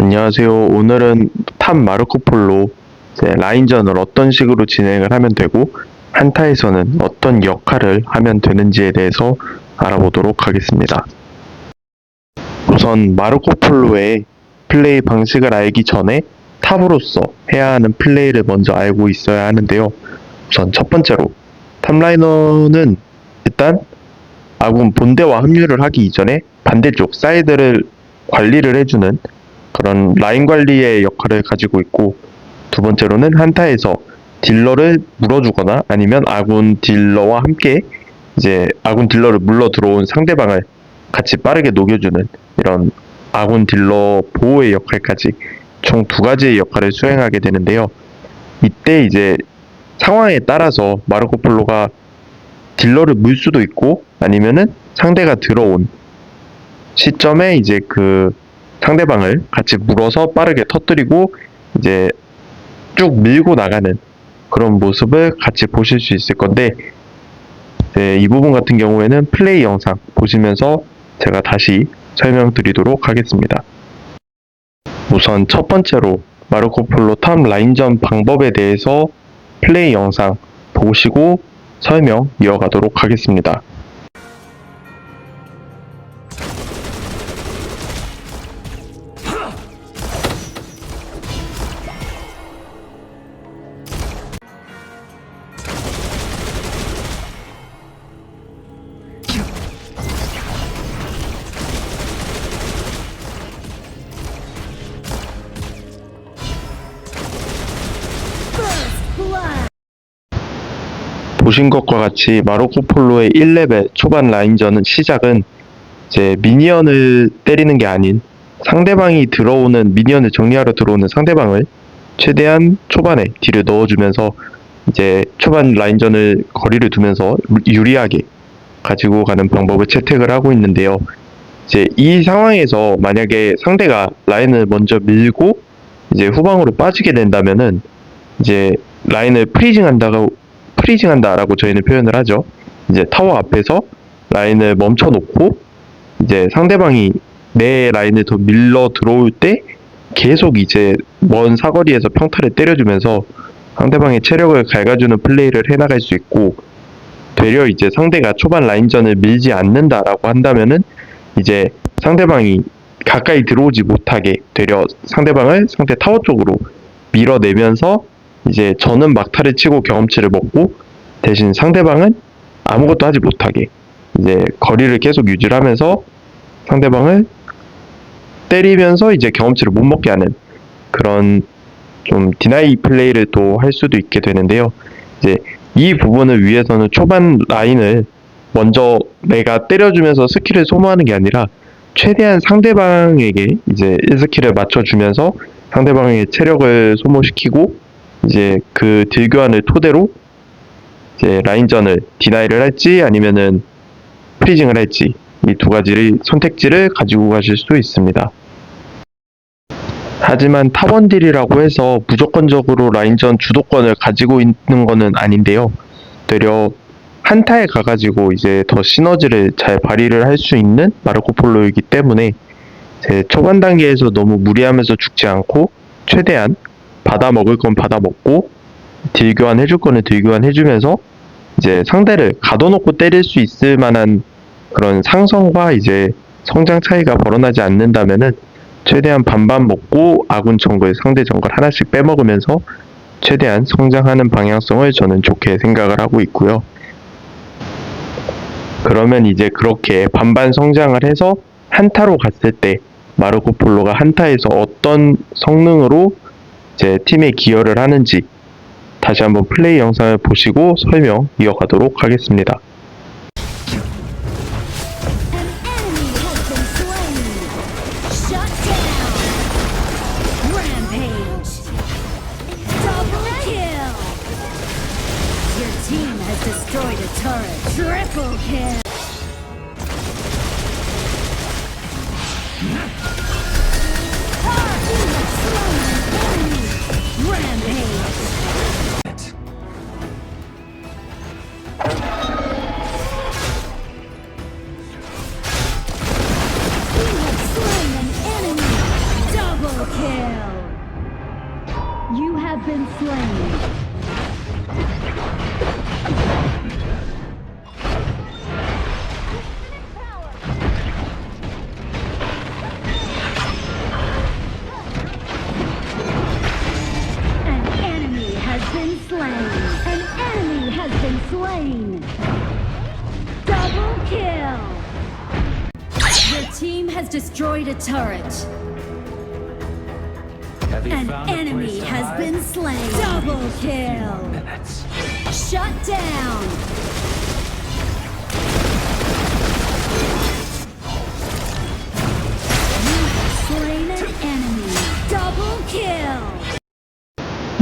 안녕하세요. 오늘은 탑 마르코 폴로 이제 라인전을 어떤 식으로 진행을 하면 되고 한타에서는 어떤 역할을 하면 되는지에 대해서 알아보도록 하겠습니다. 우선 마르코 폴로의 플레이 방식을 알기 전에 탑으로서 해야 하는 플레이를 먼저 알고 있어야 하는데요. 우선 첫 번째로 탑라이너는 일단 아군 본대와 합류를 하기 이전에 반대쪽 사이드를 관리를 해주는 그런 라인 관리의 역할을 가지고 있고 두 번째로는 한타에서 딜러를 물어주거나 아니면 아군 딜러와 함께 이제 아군 딜러를 물러 들어온 상대방을 같이 빠르게 녹여주는 이런 아군 딜러 보호의 역할까지 총 두 가지의 역할을 수행하게 되는데요. 이때 이제 상황에 따라서 마르코 폴로가 딜러를 물 수도 있고 아니면은 상대가 들어온 시점에 이제 그 상대방을 같이 물어서 빠르게 터뜨리고 이제 쭉 밀고 나가는 그런 모습을 같이 보실 수 있을 건데 네, 이 부분 같은 경우에는 플레이 영상 보시면서 제가 다시 설명드리도록 하겠습니다. 우선 첫 번째로 마르코 폴로 탑 라인전 방법에 대해서 플레이 영상 보시고 설명 이어가도록 하겠습니다. 보신 것과 같이 마르코폴로의 1레벨 초반 라인전은 시작은 이제 미니언을 때리는 게 아닌 상대방이 들어오는 미니언을 정리하러 들어오는 상대방을 최대한 초반에 딜을 넣어주면서 이제 초반 라인전을 거리를 두면서 유리하게 가지고 가는 방법을 채택을 하고 있는데요. 이제 이 상황에서 만약에 상대가 라인을 먼저 밀고 이제 후방으로 빠지게 된다면은 이제 라인을 프리징 한다고 프리징 한다라고 저희는 표현을 하죠. 이제 타워 앞에서 라인을 멈춰 놓고 이제 상대방이 내 라인을 더 밀러 들어올 때 계속 이제 먼 사거리에서 평타를 때려주면서 상대방의 체력을 갉아주는 플레이를 해나갈 수 있고 되려 이제 상대가 초반 라인전을 밀지 않는다라고 한다면은 이제 상대방이 가까이 들어오지 못하게 되려 상대방을 상대 타워 쪽으로 밀어내면서 이제 저는 막타를 치고 경험치를 먹고 대신 상대방은 아무것도 하지 못하게 이제 거리를 계속 유지를 하면서 상대방을 때리면서 이제 경험치를 못 먹게 하는 그런 좀 디나이 플레이를 또 할 수도 있게 되는데요. 이제 이 부분을 위해서는 초반 라인을 먼저 내가 때려주면서 스킬을 소모하는 게 아니라 최대한 상대방에게 이제 1스킬을 맞춰주면서 상대방의 체력을 소모시키고 이제 그 딜 교환을 토대로 이제 라인전을 디나이를 할지 아니면은 프리징을 할지 이 두 가지를 선택지를 가지고 가실 수 있습니다. 하지만 타원 딜이라고 해서 무조건적으로 라인전 주도권을 가지고 있는 거는 아닌데요. 되려 한타에 가가지고 이제 더 시너지를 잘 발휘를 할 수 있는 마르코 폴로이기 때문에 제 초반 단계에서 너무 무리하면서 죽지 않고 최대한 받아 먹을 건 받아 먹고 딜 교환 해줄 거는 딜 교환 해주면서 이제 상대를 가둬놓고 때릴 수 있을 만한 그런 상성과 이제 성장 차이가 벌어나지 않는다면은 최대한 반반 먹고 아군 정글, 상대 정글 하나씩 빼먹으면서 최대한 성장하는 방향성을 저는 좋게 생각을 하고 있고요. 그러면 이제 그렇게 반반 성장을 해서 한타로 갔을 때 마르코 폴로가 한타에서 어떤 성능으로 제 팀에 기여를 하는지 다시 한번 플레이 영상을 보시고 설명 이어가도록 하겠습니다. Destroyed a turret. An enemy has been slain. Double kill. Shut down. You have slain an enemy. Double kill.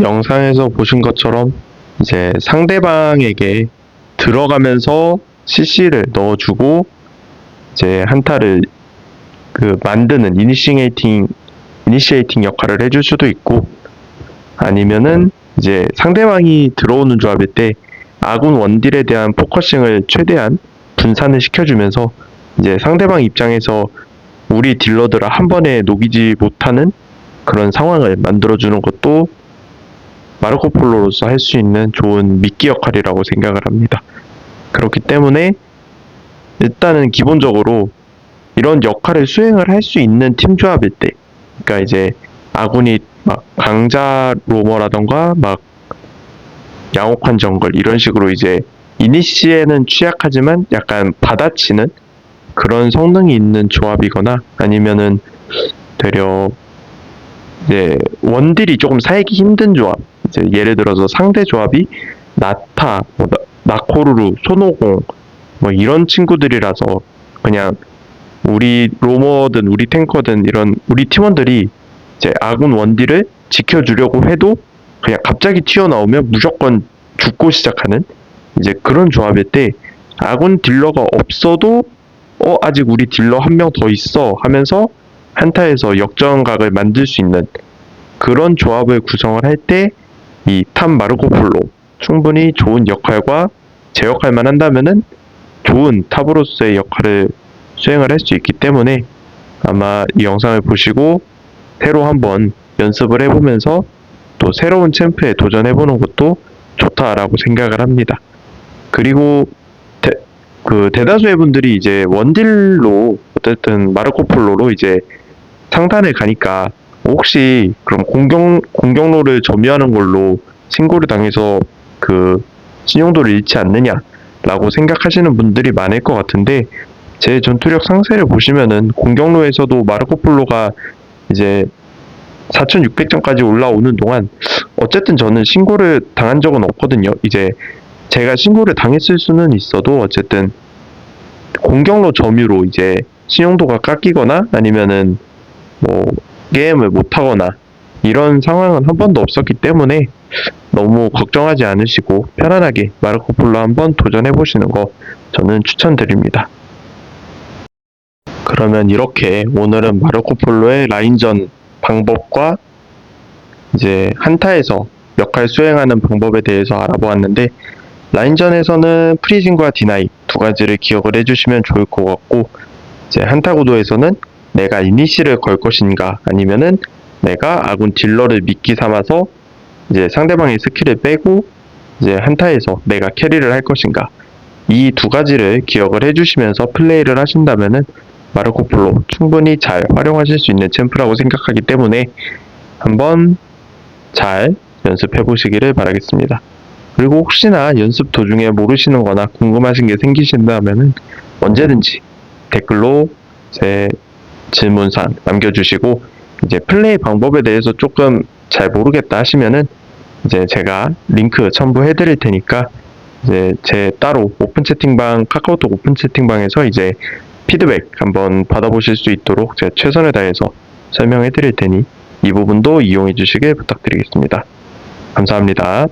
영상에서 보신 것처럼 이제 상대방에게 들어가면서 CC를 넣어주고 이제 한타를 그 만드는 이니시에이팅 이니시에이팅 역할을 해줄 수도 있고 아니면은 이제 상대방이 들어오는 조합일 때 아군 원딜에 대한 포커싱을 최대한 분산을 시켜주면서 이제 상대방 입장에서 우리 딜러들을 한 번에 녹이지 못하는 그런 상황을 만들어주는 것도 마르코 폴로로서 할 수 있는 좋은 미끼 역할이라고 생각을 합니다. 그렇기 때문에 일단은 기본적으로 이런 역할을 수행을 할 수 있는 팀 조합일 때, 그러니까 이제 아군이 막 강자 로머라던가 막 양옥한 정글 이런 식으로 이제 이니시에는 취약하지만 약간 받아치는 그런 성능이 있는 조합이거나 아니면은 되려 이제 원딜이 조금 살기 힘든 조합 이제 예를 들어서 상대 조합이 나타, 뭐 나, 나코루루, 손오공 뭐 이런 친구들이라서 그냥 우리 로머든 우리 탱커든 이런 우리 팀원들이 이제 아군 원딜을 지켜주려고 해도 그냥 갑자기 튀어나오면 무조건 죽고 시작하는 이제 그런 조합일 때 아군 딜러가 없어도 어 아직 우리 딜러 한 명 더 있어 하면서 한타에서 역전각을 만들 수 있는 그런 조합을 구성을 할 때이탑 마르코폴로 충분히 좋은 역할과 제 역할만 한다면은 좋은 탑으로서의 역할을 수행을 할 수 있기 때문에 아마 이 영상을 보시고 새로 한번 연습을 해보면서 또 새로운 챔프에 도전해보는 것도 좋다라고 생각을 합니다. 그리고 대, 그 대다수의 분들이 이제 원딜로 어쨌든 마르코폴로로 이제 상단에 가니까 혹시 그럼 공경 공경로를 점유하는 걸로 신고를 당해서 그 신용도를 잃지 않느냐라고 생각하시는 분들이 많을 것 같은데 제 전투력 상세를 보시면은 공경로에서도 마르코 폴로가 이제 4,600점까지 올라오는 동안 어쨌든 저는 신고를 당한 적은 없거든요. 이제 제가 신고를 당했을 수는 있어도 어쨌든 공경로 점유로 이제 신용도가 깎이거나 아니면은 뭐 게임을 못 하거나 이런 상황은 한 번도 없었기 때문에 너무 걱정하지 않으시고 편안하게 마르코 폴로 한번 도전해 보시는 거 저는 추천드립니다. 그러면 이렇게 오늘은 마르코 폴로의 라인전 방법과 이제 한타에서 역할 수행하는 방법에 대해서 알아보았는데 라인전에서는 프리징과 디나이 두 가지를 기억을 해주시면 좋을 것 같고 이제 한타 구도에서는 내가 이니시를 걸 것인가 아니면은 내가 아군 딜러를 미끼 삼아서 이제 상대방의 스킬을 빼고 이제 한타에서 내가 캐리를 할 것인가. 이 두 가지를 기억을 해주시면서 플레이를 하신다면은 마르코폴로 충분히 잘 활용하실 수 있는 챔프라고 생각하기 때문에 한번 잘 연습해 보시기를 바라겠습니다. 그리고 혹시나 연습 도중에 모르시는 거나 궁금하신 게 생기신다면은 언제든지 댓글로 제 질문사항 남겨주시고 이제 플레이 방법에 대해서 조금 잘 모르겠다 하시면은 이제 제가 링크 첨부해 드릴 테니까 이제 제 따로 오픈 채팅방 카카오톡 오픈 채팅방에서 이제 피드백 한번 받아보실 수 있도록 제가 최선을 다해서 설명해 드릴 테니 이 부분도 이용해 주시길 부탁드리겠습니다. 감사합니다.